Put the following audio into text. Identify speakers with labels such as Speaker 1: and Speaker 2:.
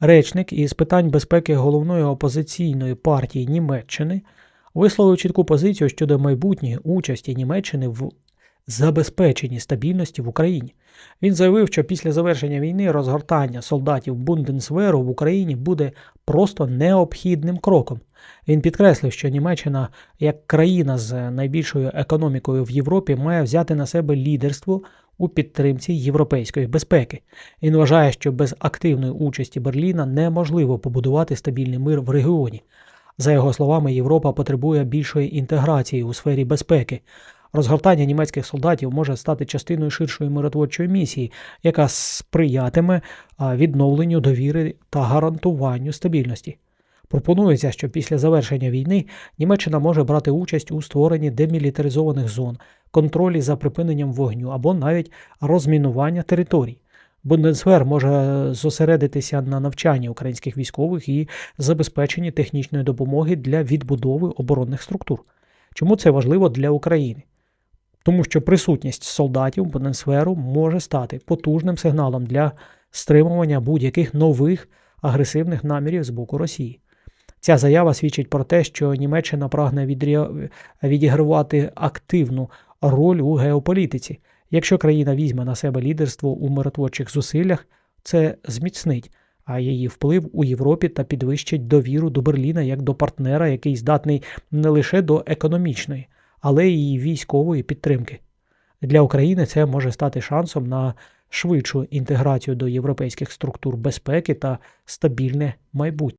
Speaker 1: Речник із питань безпеки головної опозиційної партії Німеччини висловив чітку позицію щодо майбутньої участі Німеччини в забезпеченні стабільності в Україні. Він заявив, що після завершення війни розгортання солдатів Бундесверу в Україні буде просто необхідним кроком. Він підкреслив, що Німеччина, як країна з найбільшою економікою в Європі, має взяти на себе лідерство у підтримці європейської безпеки. Він вважає, що без активної участі Берліна неможливо побудувати стабільний мир в регіоні. За його словами, Європа потребує більшої інтеграції у сфері безпеки. Розгортання німецьких солдатів може стати частиною ширшої миротворчої місії, яка сприятиме відновленню довіри та гарантуванню стабільності. Пропонується, що після завершення війни Німеччина може брати участь у створенні демілітаризованих зон, контролі за припиненням вогню або навіть розмінування територій. Бундесвер може зосередитися на навчанні українських військових і забезпеченні технічної допомоги для відбудови оборонних структур. Чому це важливо для України? Тому що присутність солдатів Бундесверу може стати потужним сигналом для стримування будь-яких нових агресивних намірів з боку Росії. Ця заява свідчить про те, що Німеччина прагне відігравати активну роль у геополітиці. Якщо країна візьме на себе лідерство у миротворчих зусиллях, це зміцнить а її вплив у Європі та підвищить довіру до Берліна як до партнера, який здатний не лише до економічної, але й військової підтримки. Для України це може стати шансом на швидшу інтеграцію до європейських структур безпеки та стабільне майбутнє.